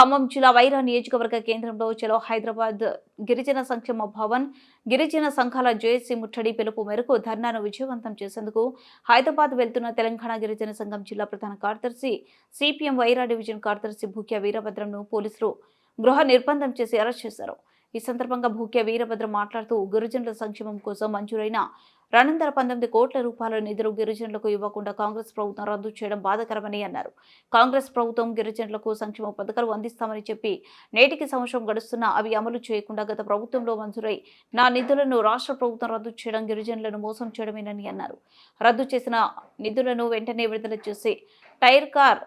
ఖమ్మం జిల్లా వైరా నియోజకవర్గ కేంద్రంలో చలో హైదరాబాద్ గిరిజన సంక్షేమ భవన్ గిరిజన సంఘాల జేఏసీ ముట్టడి పిలుపు మేరకు ధర్నాను విజయవంతం చేసేందుకు హైదరాబాద్ వెళ్తున్న తెలంగాణ గిరిజన సంఘం జిల్లా ప్రధాన కార్యదర్శి సిపిఎం వైరా డివిజన్ కార్యదర్శి భూక్య వీరభద్రంను పోలీసులు గృహ నిర్బంధం చేసి అరెస్ట్ చేశారు. ఈ సందర్భంగా భూక్య వీరభద్రం మాట్లాడుతూ గిరిజనుల సంక్షేమం కోసం మంజూరైన రెండు పంతొమ్మిది కోట్ల రూపాయల నిధులు గిరిజనులకు ఇవ్వకుండా కాంగ్రెస్ ప్రభుత్వం రద్దు చేయడం బాధాకరమని అన్నారు. కాంగ్రెస్ ప్రభుత్వం గిరిజనులకు సంక్షేమ పథకాలు అందిస్తామని చెప్పి నేటికి సంవత్సరం గడుస్తున్నా అవి అమలు చేయకుండా గత ప్రభుత్వంలో మంజూరై నా నిధులను రాష్ట్ర ప్రభుత్వం రద్దు చేయడం గిరిజనులను మోసం చేయడమేనని అన్నారు. రద్దు చేసిన నిధులను వెంటనే విడుదల చేసి టైర్ కార్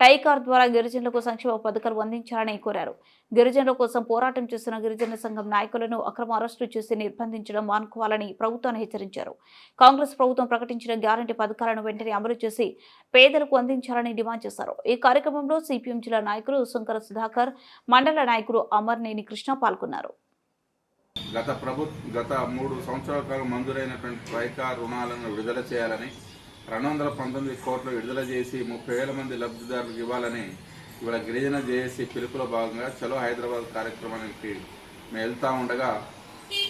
టైకార్ ద్వారా గిరిజనులకు సంక్షేమ పథకాలు అందించాలని కోరారు. గిరిజనుల కోసం పోరాటం చేస్తున్న గిరిజన సంఘం నాయకులను అక్రమ అరెస్టు చేసి నిర్బంధించడం మానుకోవాలని ప్రభుత్వాన్ని హెచ్చరించారు. కాంగ్రెస్ ప్రభుత్వం ప్రకటించిన గ్యారంటీ పథకాలను వెంటనే అమలు చేసి పేదలకు అందించాలని డిమాండ్ చేశారు. ఈ కార్యక్రమంలో సిపిఎం జిల్లా నాయకులు శంకర సుధాకర్ మండల నాయకులు అమర్నేని కృష్ణ పాల్గొన్నారు. గత ప్రభు గత మూడు సంవత్సరాల కాలం మంజూరైనటువంటి ట్రైకా రుణాలను విడుదల చేయాలని రెండు వందల పంతొమ్మిది కోట్లు విడుదల చేసి ముప్పై వేల మంది లబ్ధిదారులకు ఇవ్వాలని ఇవాళ గిరిజన జేఏసీ పిలుపులో భాగంగా చలో హైదరాబాద్ కార్యక్రమానికి మేము వెళ్తూ ఉండగా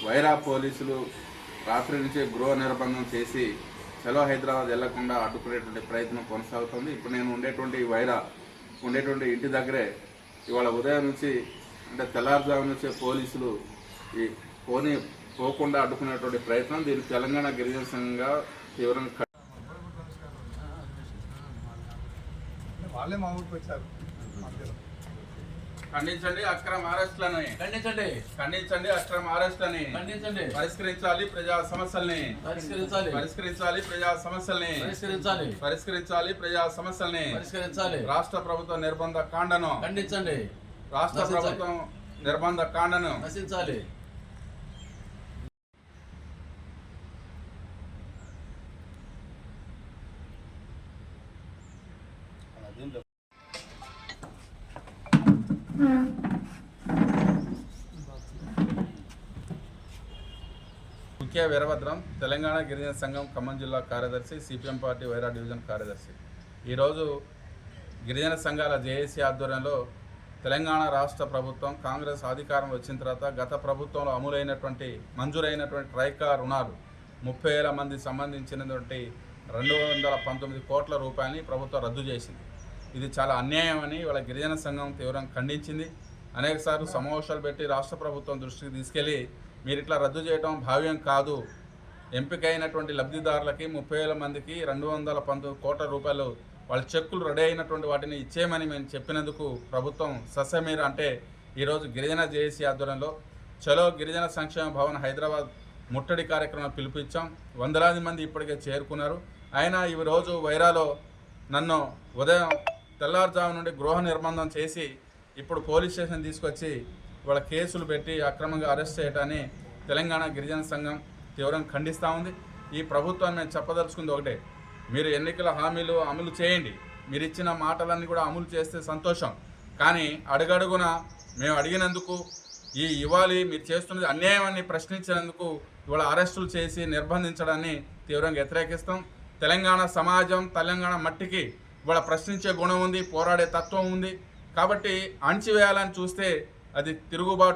వైరా పోలీసులు రాత్రి నుంచే గృహ నిర్బంధం చేసి చలో హైదరాబాద్ వెళ్ళకుండా అడ్డుకునేటువంటి ప్రయత్నం కొనసాగుతుంది. ఇప్పుడు నేను ఉండేటువంటి వైరా ఉండేటువంటి ఇంటి దగ్గరే ఇవాళ ఉదయం నుంచి అంటే తెల్లారుజాము నుంచే పోలీసులు ఈ పోనీ పోకుండా అడ్డుకునేటువంటి ప్రయత్నం. దీన్ని తెలంగాణ గిరిజన సంఘంగా తీవ్రంగా వాళ్ళే మా ఊరికి వచ్చారు. ఖండించండి అక్రమ అరెస్టులని. ఖండించండి. ఖండించండి అక్రమ అరెస్టులని. ఖండించండి. పరిష్కరించాలి ప్రజా సమస్యల్ని. పరిష్కరించాలి. పరిష్కరించాలి ప్రజా సమస్యల్ని. పరిష్కరించాలి. పరిష్కరించాలి ప్రజా సమస్యల్ని. పరిష్కరించాలి. రాష్ట్ర ప్రభుత్వ నిర్బంధ కాండను ఖండించండి. రాష్ట్ర. ప్రభుత్వం నిర్బంధ కాండను నశించాలి. ముఖ్య వీరభద్రం తెలంగాణ గిరిజన సంఘం ఖమ్మం జిల్లా కార్యదర్శి సిపిఎం పార్టీ వైరా డివిజన్ కార్యదర్శి. ఈరోజు గిరిజన సంఘాల జేఏసీ ఆధ్వర్యంలో తెలంగాణ రాష్ట్ర ప్రభుత్వం కాంగ్రెస్ అధికారం వచ్చిన తర్వాత గత ప్రభుత్వంలో అమలైనటువంటి మంజూరైనటువంటి ట్రైకా రుణాలు ముప్పై వేల మంది సంబంధించినటువంటి రెండు వందల పంతొమ్మిది కోట్ల రూపాయలని ప్రభుత్వం రద్దు చేసింది. ఇది చాలా అన్యాయం అని ఇవాళ గిరిజన సంఘం తీవ్రంగా ఖండించింది. అనేకసార్లు సమావేశాలు పెట్టి రాష్ట్ర ప్రభుత్వం దృష్టికి తీసుకెళ్ళి మీరు ఇట్లా రద్దు చేయడం భావ్యం కాదు. ఎంపికైనటువంటి లబ్ధిదారులకి ముప్పై వేల మందికి రెండు వందల పంతొమ్మిది కోట్ల రూపాయలు వాళ్ళ చెక్కులు రెడీ అయినటువంటి వాటిని ఇచ్చేయమని మేము చెప్పినందుకు ప్రభుత్వం ససమీర అంటే ఈరోజు గిరిజన జేఏసీ ఆధ్వర్యంలో చలో గిరిజన సంక్షేమ భవన్ హైదరాబాద్ ముట్టడి కార్యక్రమం పిలిపించాం. వందలాది మంది ఇప్పటికే చేరుకున్నారు. అయినా ఈ రోజు వైరాలో నన్ను ఉదయం తెల్లారుజాము నుండి గృహ నిర్బంధం చేసి ఇప్పుడు పోలీస్ స్టేషన్ తీసుకొచ్చి వాళ్ళ కేసులు పెట్టి అక్రమంగా అరెస్ట్ చేయడాన్ని తెలంగాణ గిరిజన సంఘం తీవ్రంగా ఖండిస్తూ ఉంది. ఈ ప్రభుత్వాన్ని మేము చెప్పదలుచుకుంది ఒకటే. మీరు ఎన్నికల హామీలు అమలు చేయండి. మీరు ఇచ్చిన మాటలన్నీ కూడా అమలు చేస్తే సంతోషం. కానీ అడుగడుగున మేము అడిగినందుకు ఈ ఇవ్వాలి మీరు చేస్తున్నది అన్యాయాన్ని ప్రశ్నించినందుకు ఇవాళ అరెస్టులు చేసి నిర్బంధించడాన్ని తీవ్రంగా వ్యతిరేకిస్తాం. తెలంగాణ సమాజం తెలంగాణ మట్టికి ఇవాళ ప్రశ్నించే గుణం ఉంది పోరాడే తత్వం ఉంది. కాబట్టి అణచివేయాలని చూస్తే అది తిరుగుబాటు